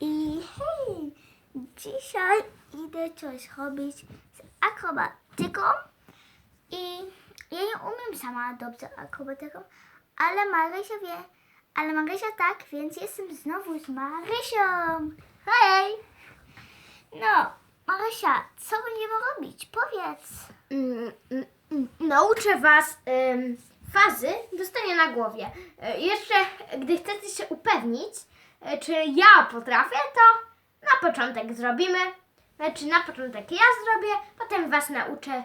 I hej, dzisiaj idę coś robić z akrobatyką. I ja nie umiem sama dobrze akrobatyką, ale Marysia wie. Ale Marysia tak, więc jestem znowu z Marysią. Hej! No, Marysia, co będziemy robić? Powiedz. Mm, mm, mm, Nauczę Was em, fazy dostania na głowie. E, Jeszcze, gdy chcecie się upewnić, czy ja potrafię, to na początek zrobimy. Znaczy, na początek ja zrobię, potem Was nauczę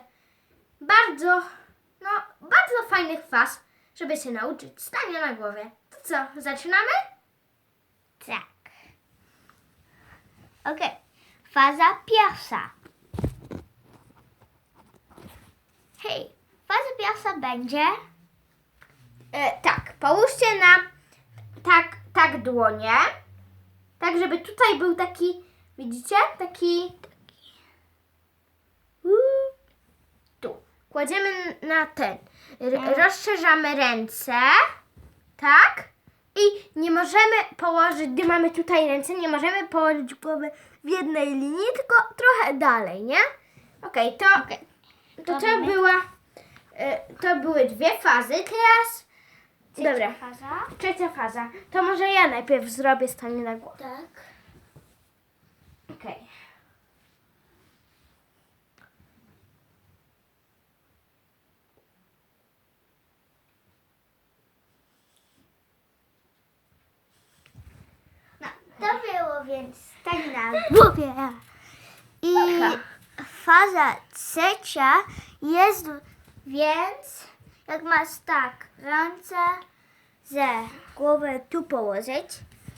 bardzo, no, bardzo fajnych faz, żeby się nauczyć stania na głowie. To co, zaczynamy? Tak. Okej. Faza pierwsza. Hej, faza pierwsza będzie. E, tak, połóżcie na tak, tak dłonie. Tak, żeby tutaj był taki, widzicie? Taki. Tu. Kładziemy na ten. R- rozszerzamy ręce. Tak. I nie możemy położyć, gdy mamy tutaj ręce, nie możemy położyć głowy w jednej linii, tylko trochę dalej, nie? Okej, to, to to Robimy. była. e, To były dwie fazy. Teraz. Dobra. Faza. Trzecia faza. To może ja najpierw zrobię stanie na głowie. Tak. Okej. No, to było więc tak na głowie. I faza trzecia jest więc, jak masz tak ręce ze głowę tu położyć,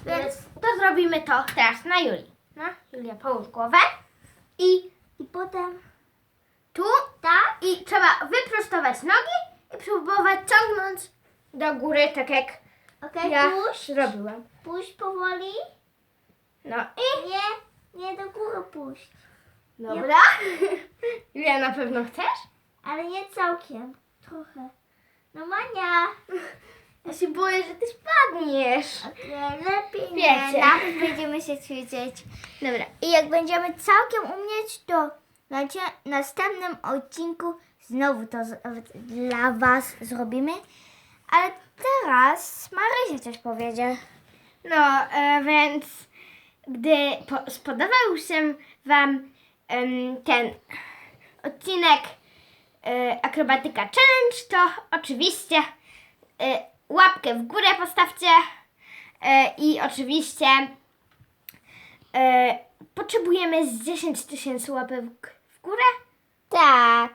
więc to zrobimy to teraz na Julii. No, Julia, połóż głowę. I i potem tu, tak. I trzeba wyprostować nogi i próbować ciągnąć do góry, tak jak okej, ja puść, zrobiłam. puść powoli. No i Nie, nie do góry puść, dobra. Julia, na pewno chcesz? ale nie całkiem, trochę. No Mania, Ja się boję, że ty spadniesz. okej, lepiej nie, Wiecie. najpierw będziemy się ćwiczyć. Dobra. I jak będziemy całkiem umieć, to na następnym odcinku znowu to dla Was zrobimy. Ale teraz Marysia coś powiedzie. No, e, więc gdy po, spodobał się Wam em, ten odcinek Akrobatyka Challenge, to oczywiście e, łapkę w górę postawcie e, i oczywiście e, potrzebujemy z 10 tysięcy łapek w górę, Tak.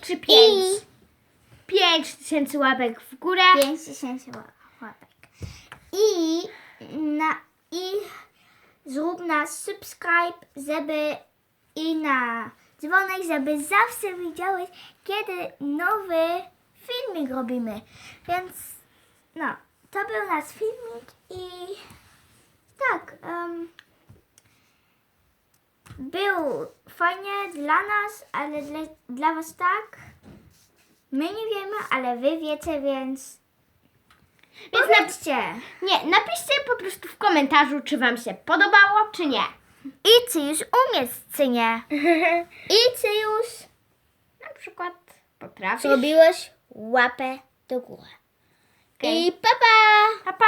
czy 5? I 5 tysięcy łapek w górę. 5 tysięcy ła- łapek. I, na, I zrób na subscribe, żeby i na dzwonek, żeby zawsze widziałeś, kiedy nowy filmik robimy. Więc no, to był nasz filmik i tak, em, był fajnie dla nas, ale dla, dla was tak. My nie wiemy, ale wy wiecie, więc Więc powiedzcie. nie, napiszcie po prostu w komentarzu, czy Wam się podobało, czy nie. I czy już umiesz, czy nie? I czy już Na przykład potrafisz. zrobiłeś łapę do góry. I pa pa! Pa, pa!